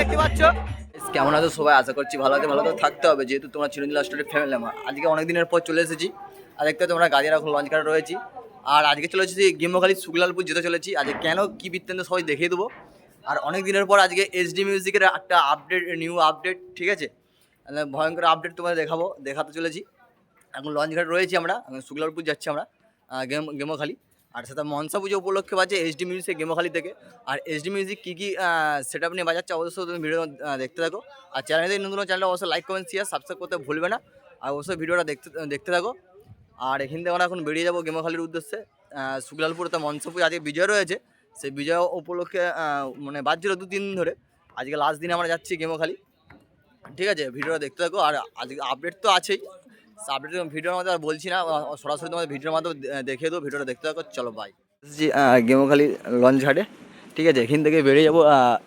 দেখতে পাচ্ছ? কেমন আছো সবাই? আশা করছি ভালো আছে, ভালো থাকতে হবে। যেহেতু তোমরা চিরঞ্জিত স্টোরি ফ্যামিলি আমার আজকে অনেক দিনের পর চলে এসেছি। আর দেখতে তোমরা গাজের এখন লঞ্চ কাটা রয়েছি। আর আজকে চলে এসেছি গেমখালি শুক্লালপুর যেতে চলেছি। আজকে কেন কি বৃত্তান্ত সবাই দেখিয়ে দেবো। আর অনেক দিনের পর আজকে এইচডি মিউজিকের একটা আপডেট নিউ আপডেট ঠিক আছে? মানে ভয়ঙ্কর আপডেট তোমাদের দেখাবো, দেখাতে চলেছি। এখন লঞ্চ ঘাট রয়েছি আমরা এখন শুক্লালপুর যাচ্ছি আমরা গেম গেমোখালি। আর সাথে মনসা পুজো উপলক্ষে বাজে এইচডি মিউজিক গেমোখালি থেকে। আর এইচডি মিউজিক কী কী সেট আপ নিয়ে বাজাচ্ছে অবশ্যই তুমি ভিডিও দেখতে থাকো। আর চ্যানেলে নতুন চ্যানেলে অবশ্যই লাইক কমেন্ট শেয়ার সাবস্ক্রাইব করতে ভুলবে না। আর অবশ্যই ভিডিওটা দেখতে দেখতে থাকো। আর এখান থেকে আমরা এখন বেরিয়ে যাব গেমোখালির উদ্দেশ্যে। আহ, শুক্লালপুরতে মনসা পুজো আজকে বিজয় রয়েছে। সেই বিজয় উপলক্ষে মানে বাজছিল দু তিন ধরে। আজকে লাস্ট দিন আমরা যাচ্ছি গেমোখালি। ঠিক আছে ভিডিওটা দেখতে থাকো। আর আজকে আপডেট তো আছেই। আপডেট ভিডিওর মধ্যে আর বলছি না সরাসরি তোমাদের ভিডিওর মাধ্যমে দে- দেখিয়ে দেবো ভিডিওটা দেখতে থাকো, চলো বাই এসেছি গেমোখালি লঞ্চ ঘাটে, ঠিক আছে? এখান থেকে বেরিয়ে যাব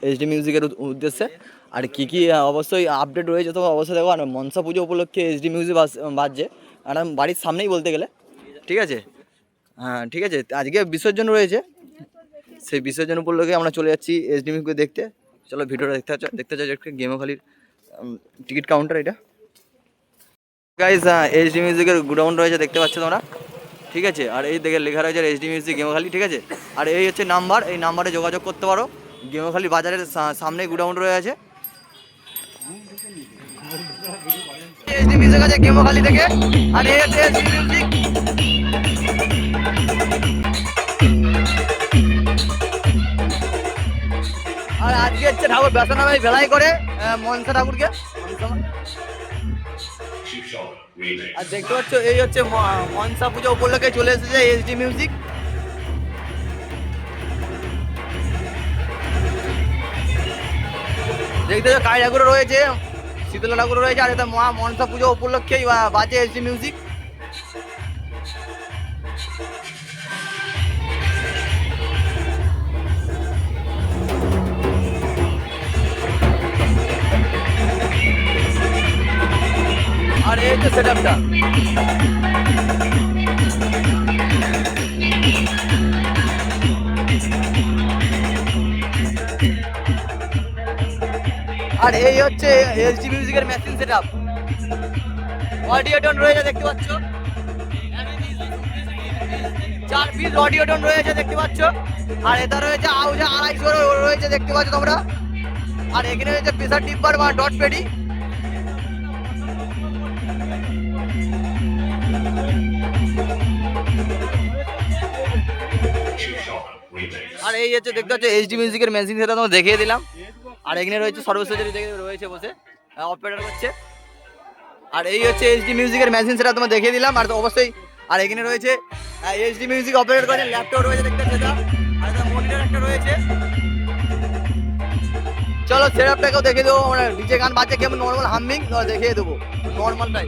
এইচডি মিউজিকের উদ্দেশ্যে। আর কী কী অবশ্যই আপডেট রয়েছে, তো অবশ্যই দেখো, আর মনসা পুজো উপলক্ষে এইচডি মিউজিক বাজছে। আর বাড়ির সামনেই বলতে গেলে, ঠিক আছে? হ্যাঁ ঠিক আছে? আজকে বিসর্জন রয়েছে। সেই বিসর্জন উপলক্ষে আমরা চলে যাচ্ছি এইচডি মিউজিক দেখতে। চলো ভিডিওটা দেখতে দেখতে চাই গেমোখালির টিকিট কাউন্টার এটা। গাইজ এইচডি মিউজিকের গুডাউন রয়েছে, দেখতে পাচ্ছ তোমরা? ঠিক আছে? আর এই দেখে লেখা রয়েছে এইচডি মিউজিক গেমখালি ঠিক আছে? আর এই হচ্ছে নাম্বার এই নাম্বারে যোগাযোগ করতে পারো। গেমখালি বাজারের সামনে গুডাউন রয়েছে। আছে আর আর আজকে হচ্ছে ঠাকুর বেসনা ভাই ভেলাই করে মনসা ঠাকুরকে। আর দেখতে পাচ্ছ, এই হচ্ছে মনসা পুজো উপলক্ষে চলে এসেছে এইচডি মিউজিক দেখতে পাচ্ছ, কালী ঠাকুর রয়েছে, শীতলা ঠাকুর রয়েছে, আর এটা মহা মনসা পুজো উপলক্ষেই বাজে এইচডি মিউজিক হচ্ছে সেট আর এই হচ্ছে এইচডি মিউজিকের machine set up audio tone রয়েছে, দেখতে পাচ্ছ? চার পিস অডিও টোন রয়েছে, দেখতে পাচ্ছ? আর এটা রয়েছে আউজা আড়াইশো রয়েছে, দেখতে পাচ্ছ তোমরা? আর এখানে রয়েছে প্রেসার টিপ্পার বা ডট পেডি আর এই হচ্ছে দেখতে পাচ্ছ এইচডি মিউজিকের মেশিন সেটা তোমাকে দেখিয়ে দিলাম। আর এখানে রয়েছে সর্বশেষের দিকে রয়েছে বসে অপারেটর করছে আর এই হচ্ছে এইচডি মিউজিকের মেশিন সেটা তোমাকে দেখিয়ে দিলাম। আর তো অবশ্যই আর এখানে রয়েছে এইচডি মিউজিক অপারেটর করছে ল্যাপটপ রয়েছে দেখতে এটা। আর একটা মনিটর একটা রয়েছে। চলো সেটআপটাকেও দেখিয়ে দেবো মানে ডিজে গান বাজছে কেমন নর্মাল হামিং দেখিয়ে দেবো। নর্মালটাই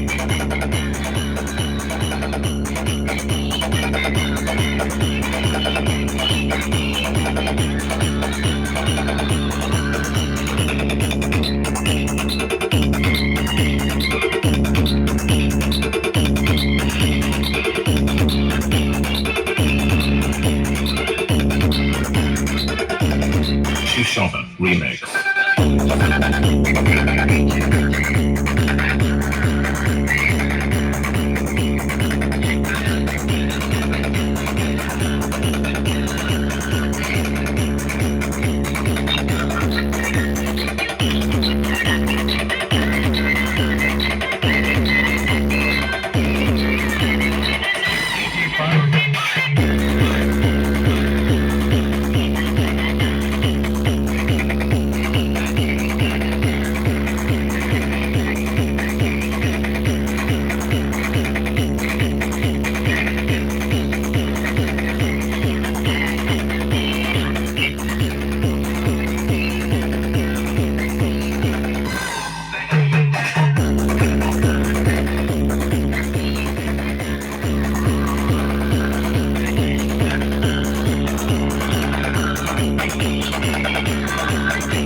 Chauvin Remix. Thank you.